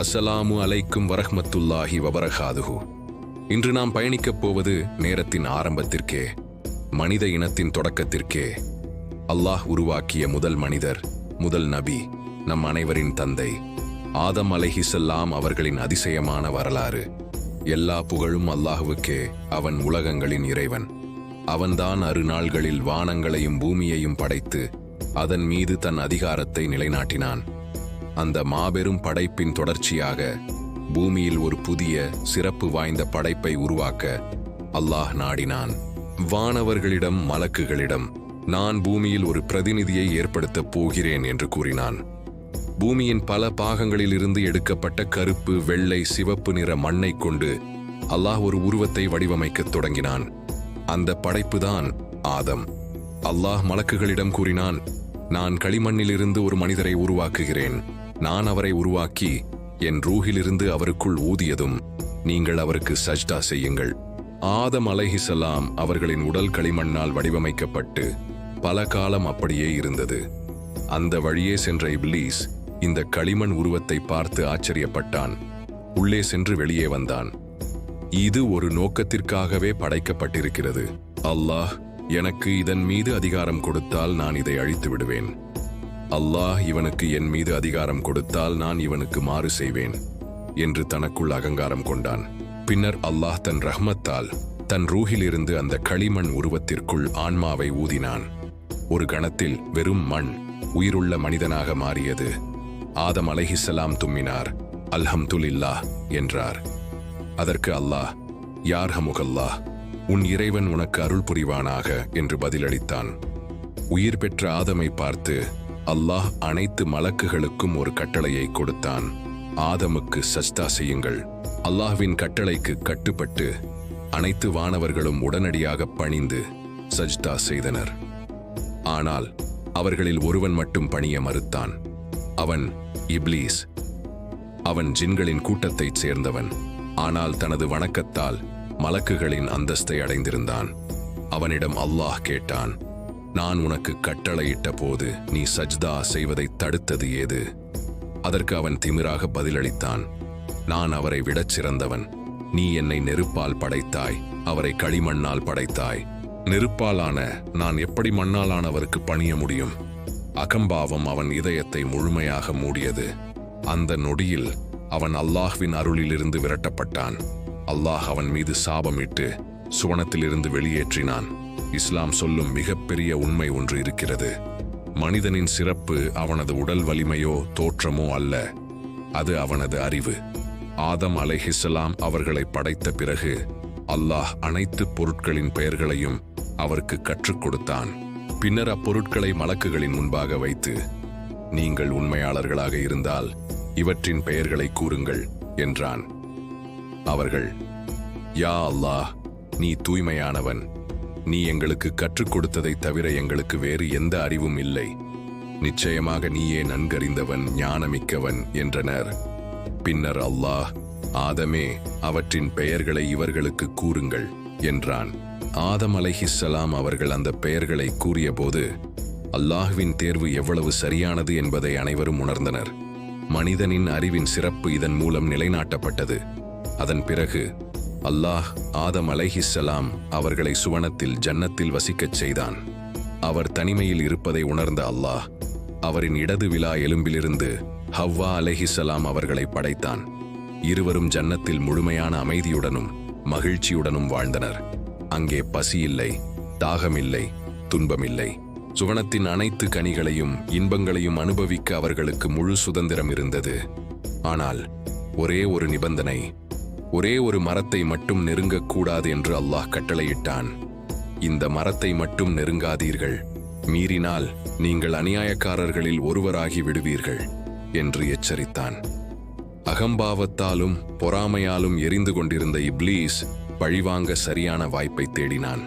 அஸ்ஸலாமு அலைக்கும் வரஹ்மத்துல்லாஹி வபரகாதுஹு. இன்று நாம் பயணிக்கப் போவது நேரத்தின் ஆரம்பத்திற்கே மனித இனத்தின் தொடக்கத்திற்கே. அல்லாஹ் உருவாக்கிய முதல் மனிதர் முதல் நபி நம் அனைவரின் தந்தை. ஆதம் அலைஹிசல்லாம் அவர்களின் அதிசயமான வரலாறு. எல்லா புகழும் அல்லாஹுவுக்கே அவன் உலகங்களின் இறைவன். அவன்தான் அருநாள்களில் வானங்களையும் பூமியையும் படைத்து அதன் மீது தன் அதிகாரத்தை நிலைநாட்டினான். அந்த மாபெரும் படைப்பின் தொடர்ச்சியாக பூமியில் ஒரு புதிய சிறப்பு வாய்ந்த படைப்பை உருவாக்க அல்லாஹ் நாடினான். வானவர்களிடம் மலக்குகளிடம் நான் பூமியில் ஒரு பிரதிநிதியை ஏற்படுத்தப் போகிறேன் என்று கூறினான். பூமியின் பல பாகங்களிலிருந்து எடுக்கப்பட்ட கருப்பு வெள்ளை சிவப்பு நிற மண்ணை கொண்டு அல்லாஹ் ஒரு உருவத்தை வடிவமைக்கத் தொடங்கினான். அந்த படைப்புதான் ஆதம். அல்லாஹ் மலக்குகளிடம் கூறினான் நான் களிமண்ணிலிருந்து ஒரு மனிதரை உருவாக்குகிறேன். நான் அவரை உருவாக்கி என் ரூஹிலிருந்து அவருக்குள் ஊதியதும் நீங்கள் அவருக்கு சஜ்தா செய்யுங்கள். ஆதம் அலைஹிசலாம் அவர்களின் உடல் களிமண்ணால் வடிவமைக்கப்பட்டு பல காலம் அப்படியே இருந்தது. அந்த வழியே சென்ற இப்லீஸ் இந்த களிமண் உருவத்தை பார்த்து ஆச்சரியப்பட்டான். உள்ளே சென்று வெளியே வந்தான். இது ஒரு நோக்கத்திற்காகவே படைக்கப்பட்டிருக்கிறது. அல்லாஹ் எனக்கு இதன் மீது அதிகாரம் கொடுத்தால் நான் இதை அழித்து விடுவேன். அல்லாஹ் இவனுக்கு என் மீது அதிகாரம் கொடுத்தால் நான் இவனுக்கு மாறு செய்வேன் என்று தனக்குள் அகங்காரம் கொண்டான். பின்னர் அல்லாஹ் தன் ரஹ்மத்தால் தன் ரூஹிலிருந்து அந்த களிமண் உருவத்திற்குள் ஆன்மாவை ஊதினான். ஒரு கணத்தில் வெறும் மண் உயிருள்ள மனிதனாக மாறியது. ஆதம் அலைஹிஸ்ஸலாம் தும்மினார். அல்ஹம்துலில்லாஹ் என்றார். அதற்கு அல்லாஹ் யார் ஹமுகல்லா உன் இறைவன் உனக்கு அருள் புரிவானாக? என்று பதிலளித்தான். உயிர் பெற்ற ஆதமை பார்த்து அல்லாஹ் அனைத்து மலக்குகளுக்கும் ஒரு கட்டளையை கொடுத்தான். ஆதமுக்கு சஜ்தா செய்யுங்கள். அல்லாஹ்வின் கட்டளைக்கு கட்டுப்பட்டு அனைத்து வானவர்களும் உடனடியாக பணிந்து சஜ்தா செய்தனர். ஆனால் அவர்களில் ஒருவன் மட்டும் பணிய மறுத்தான். அவன் இப்லீஸ். அவன் ஜின்களின் கூட்டத்தைச் சேர்ந்தவன். ஆனால் தனது வணக்கத்தால் மலக்குகளின் அந்தஸ்தை அடைந்திருந்தான். அவனிடம் அல்லாஹ் கேட்டான் நான் உனக்கு கட்டளையிட்ட போது நீ சஜ்தா செய்வதை தடுத்தது ஏது? அதற்கு அவன் திமிராக பதிலளித்தான். நான் அவரை விடச் சிறந்தவன். நீ என்னை நெருப்பால் படைத்தாய். அவரை களிமண்ணால் படைத்தாய். நெருப்பாலான நான் எப்படி மண்ணாலானவருக்கு பணிய முடியும்? அகம்பாவம் அவன் இதயத்தை முழுமையாக மூடியது. அந்த நொடியில் அவன் அல்லாஹ்வின் அருளிலிருந்து விரட்டப்பட்டான். அல்லாஹ் அவன் மீது சாபமிட்டு சுவனத்திலிருந்து வெளியேற்றினான். இஸ்லாம் சொல்லும் மிகப்பெரிய உண்மை ஒன்று இருக்கிறது. மனிதனின் சிறப்பு அவனது உடல் வலிமையோ தோற்றமோ அல்ல. அது அவனது அறிவு. ஆதம் அலைஹிஸ்லாம் அவர்களை படைத்த பிறகு அல்லாஹ் அனைத்து பொருட்களின் பெயர்களையும் அவருக்கு கற்றுக் கொடுத்தான். பின்னர் அப்பொருட்களை மலக்குகளின் முன்பாக வைத்து நீங்கள் உண்மையாளர்களாக இருந்தால் இவற்றின் பெயர்களை கூறுங்கள் என்றான். அவர்கள் யா அல்லாஹ் நீ தூய்மையானவன் நீ எங்களுக்கு கற்றுக் கொடுத்ததை தவிர எங்களுக்கு வேறு எந்த அறிவும் இல்லை. நிச்சயமாக நீயே நன்கறிந்தவன் ஞானமிக்கவன் என்றனர். பின்னர் அல்லாஹ் ஆதமே அவற்றின் பெயர்களை இவர்களுக்கு கூறுங்கள் என்றான். ஆதம் அலைஹிஸ்ஸலாம் அவர்கள் அந்த பெயர்களை கூறியபோது அல்லாஹ்வின் தேர்வு எவ்வளவு சரியானது என்பதை அனைவரும் உணர்ந்தனர். மனிதனின் அறிவின் சிறப்பு இதன் மூலம் நிலைநாட்டப்பட்டது. அதன் பிறகு அல்லாஹ் ஆதம் அலைஹிஸ்ஸலாம் அவர்களை சுவனத்தில் ஜன்னத்தில் வசிக்கச் செய்தான். அவர் தனிமையில் இருப்பதை உணர்ந்த அல்லாஹ் அவரின் இடது விழா எலும்பிலிருந்து ஹவ்வா அலைஹிஸ்ஸலாம் அவர்களை படைத்தான். இருவரும் ஜன்னத்தில் முழுமையான அமைதியுடனும் மகிழ்ச்சியுடனும் வாழ்ந்தனர். அங்கே பசி இல்லை தாகமில்லை துன்பமில்லை சுவனத்தின் அனைத்து கனிகளையும் இன்பங்களையும் அனுபவிக்க அவர்களுக்கு முழு சுதந்திரம் இருந்தது. ஆனால் ஒரே ஒரு நிபந்தனை ஒரே ஒரு மரத்தை மட்டும் நெருங்கக்கூடாது என்று அல்லாஹ் கட்டளையிட்டான். இந்த மரத்தை மட்டும் நெருங்காதீர்கள். மீறினால் நீங்கள் அநியாயக்காரர்களில் ஒருவராகி விடுவீர்கள் என்று எச்சரித்தான். அகம்பாவத்தாலும் பொறாமையாலும் எரிந்து கொண்டிருந்த இப்லீஸ் பழிவாங்க சரியான வாய்ப்பை தேடினான்.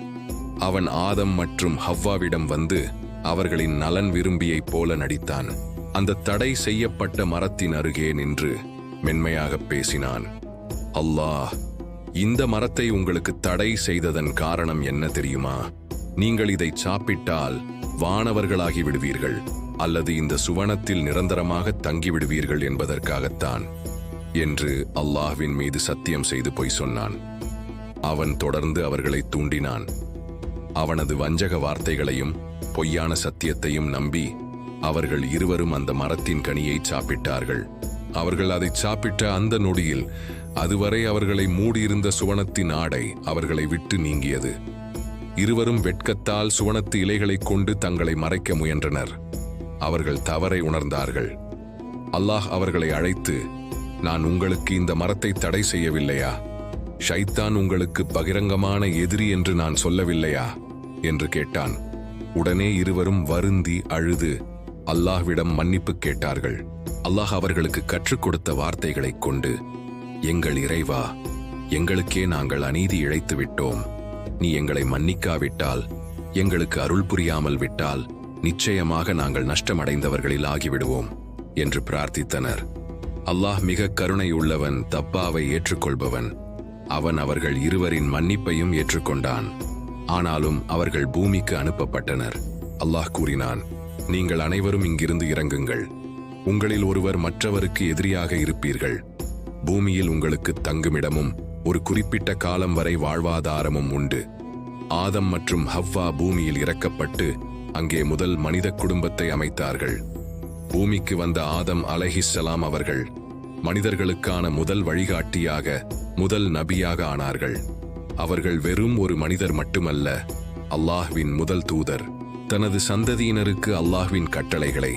அவன் ஆதம் மற்றும் ஹவ்வாவிடம் வந்து அவர்களின் நலன் விரும்பியைப் போல நடித்தான். அந்த தடை செய்யப்பட்ட மரத்தின் அருகே நின்று மென்மையாக பேசினான். அல்லாஹ் இந்த மரத்தை உங்களுக்கு தடை செய்ததன் காரணம் என்ன தெரியுமா? நீங்கள் இதை சாப்பிட்டால் வானவர்களாகி விடுவீர்கள் அல்லது இந்த சுவனத்தில் நிரந்தரமாக தங்கிவிடுவீர்கள் என்பதற்காகத்தான் என்று அல்லாஹ்வின் மீது சத்தியம் செய்து பொய் சொன்னான். அவன் தொடர்ந்து அவர்களை தூண்டினான். அவனது வஞ்சக வார்த்தைகளையும் பொய்யான சத்தியத்தையும் நம்பி அவர்கள் இருவரும் அந்த மரத்தின் கனியை சாப்பிட்டார்கள். அவர்கள் அதை சாப்பிட்ட அந்த நொடியில் அதுவரை அவர்களை மூடியிருந்த சுவனத்தின் ஆடை அவர்களை விட்டு நீங்கியது. இருவரும் வெட்கத்தால் சுவனத்து இலைகளைக் கொண்டு தங்களை மறைக்க முயன்றனர். அவர்கள் தவறை உணர்ந்தார்கள். அல்லாஹ் அவர்களை அழைத்து நான் உங்களுக்கு இந்த மரத்தை தடை செய்யவில்லையா? ஷைத்தான் உங்களுக்கு பகிரங்கமான எதிரி என்று நான் சொல்லவில்லையா? என்று கேட்டான். உடனே இருவரும் வருந்தி அழுது அல்லாஹ்விடம் மன்னிப்பு கேட்டார்கள். அல்லாஹ் அவர்களுக்கு கற்றுக் கொடுத்த வார்த்தைகளைக் கொண்டு எங்கள் இறைவா எங்களுக்கே நாங்கள் அநீதி இழைத்து விட்டோம் நீ எங்களை மன்னிக்காவிட்டால் எங்களுக்கு அருள் புரியாமல் விட்டால் நிச்சயமாக நாங்கள் நஷ்டமடைந்தவர்களில் ஆகிவிடுவோம் என்று பிரார்த்தித்தனர். அல்லாஹ் மிக கருணையுள்ளவன் தப்பாவை ஏற்றுக்கொள்பவன். அவன் அவர்கள் இருவரின் மன்னிப்பையும் ஏற்றுக்கொண்டான். ஆனாலும் அவர்கள் பூமிக்கு அனுப்பப்பட்டனர். அல்லாஹ் கூறினான் நீங்கள் அனைவரும் இங்கிருந்து இறங்குங்கள். உங்களில் ஒருவர் மற்றவருக்கு எதிரியாக இருப்பீர்கள். பூமியில் உங்களுக்கு தங்குமிடமும் ஒரு குறிப்பிட்ட காலம் வரை வாழ்வாதாரமும் உண்டு. ஆதம் மற்றும் ஹவ்வா பூமியில் இறக்கப்பட்டு அங்கே முதல் மனித குடும்பத்தை அமைத்தார்கள். பூமிக்கு வந்த ஆதம் அலஹிசலாம் அவர்கள் மனிதர்களுக்கான முதல் வழிகாட்டியாக முதல் நபியாக ஆனார்கள். அவர்கள் வெறும் ஒரு மனிதர் மட்டுமல்ல அல்லாஹ்வின் முதல் தூதர். தனது சந்ததியினருக்கு அல்லாஹ்வின் கட்டளைகளை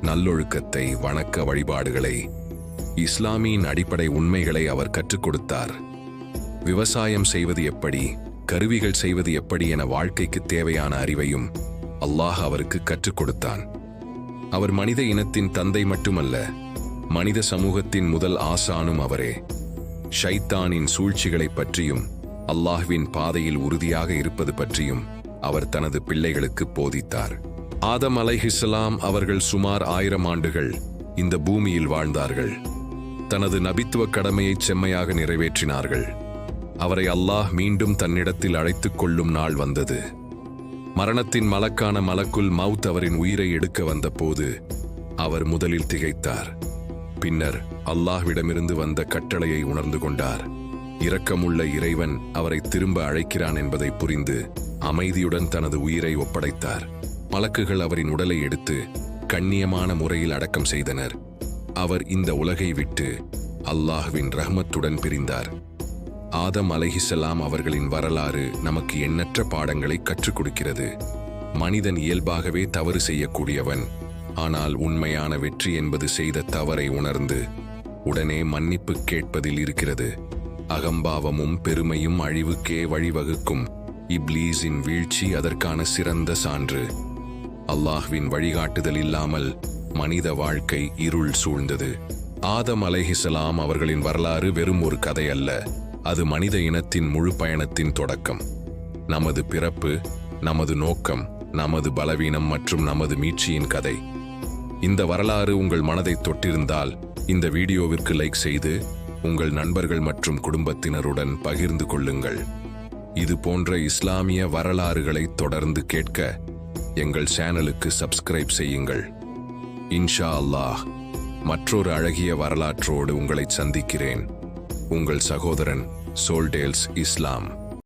நல்லொழுக்கத்தை வணக்க வழிபாடுகளை இஸ்லாமியின் அடிப்படை உண்மைகளை அவர் கற்றுக் கொடுத்தார். விவசாயம் செய்வது எப்படி கருவிகள் செய்வது எப்படி என வாழ்க்கைக்கு தேவையான அறிவையும் அல்லாஹ் அவருக்கு கற்றுக் கொடுத்தான். அவர் மனித இனத்தின் தந்தை மட்டுமல்ல மனித சமூகத்தின் முதல் ஆசானும் அவரே. ஷைத்தானின் சூழ்ச்சிகளைப் பற்றியும் அல்லாஹ்வின் பாதையில் உறுதியாக இருப்பது பற்றியும் அவர் தனது பிள்ளைகளுக்கு போதித்தார். ஆதம் அலைஹிஸ்லாம் அவர்கள் சுமார் ஆயிரம் ஆண்டுகள் இந்த பூமியில் வாழ்ந்தார்கள். தனது நபித்துவ கடமையை செம்மையாக நிறைவேற்றினார்கள். அவரை அல்லாஹ் மீண்டும் தன்னிடத்தில் அழைத்துக் கொள்ளும் நாள் வந்தது. மரணத்தின் மலக்கான மலக்குள் மவுத் அவரின் உயிரை எடுக்க வந்தபோது அவர் முதலில் திகைத்தார். பின்னர் அல்லாஹ்விடமிருந்து வந்த கட்டளையை உணர்ந்து கொண்டார். இரக்கமுள்ள இறைவன் அவரை திரும்ப அழைக்கிறான் என்பதை புரிந்து அமைதியுடன் தனது உயிரை ஒப்படைத்தார். மலக்குகள் அவரின் உடலை எடுத்து கண்ணியமான முறையில் அடக்கம் செய்தனர். அவர் இந்த உலகை விட்டு அல்லாஹ்வின் ரஹ்மத்துடன் பிரிந்தார். ஆதம் அலைஹிஸ்ஸலாம் அவர்களின் வரலாறு நமக்கு எண்ணற்ற பாடங்களை கற்றுக் கொடுக்கிறது. மனிதன் இயல்பாகவே தவறு செய்யக்கூடியவன். ஆனால் உண்மையான வெற்றி என்பது செய்த தவறை உணர்ந்து உடனே மன்னிப்பு கேட்பதில் இருக்கிறது. அகம்பாவமும் பெருமையும் அழிவுக்கே வழிவகுக்கும் இப்லீஸின் வீழ்ச்சி அதற்கான சிறந்த சான்று. அல்லாஹ்வின் வழிகாட்டுதல் இல்லாமல் மனித வாழ்க்கை இருள் சூழ்ந்தது. ஆதம் அலைஹிசலாம் அவர்களின் வரலாறு வெறும் ஒரு கதை அல்ல. அது மனித இனத்தின் முழு பயணத்தின் தொடக்கம். நமது பிறப்பு நமது நோக்கம் நமது பலவீனம் மற்றும் நமது மீட்சியின் கதை. இந்த வரலாறு உங்கள் மனதை தொட்டிருந்தால் இந்த வீடியோவிற்கு லைக் செய்து உங்கள் நண்பர்கள் மற்றும் குடும்பத்தினருடன் பகிர்ந்து கொள்ளுங்கள். இது போன்ற இஸ்லாமிய வரலாறுகளை தொடர்ந்து கேட்க எங்கள் சேனலுக்கு சப்ஸ்கிரைப் செய்யுங்கள். இன்ஷா அல்லாஹ் மற்றொரு அழகிய வரலாற்றோடு உங்களை சந்திக்கிறேன். உங்கள் சகோதரன் சோல்டேல்ஸ் இஸ்லாம்.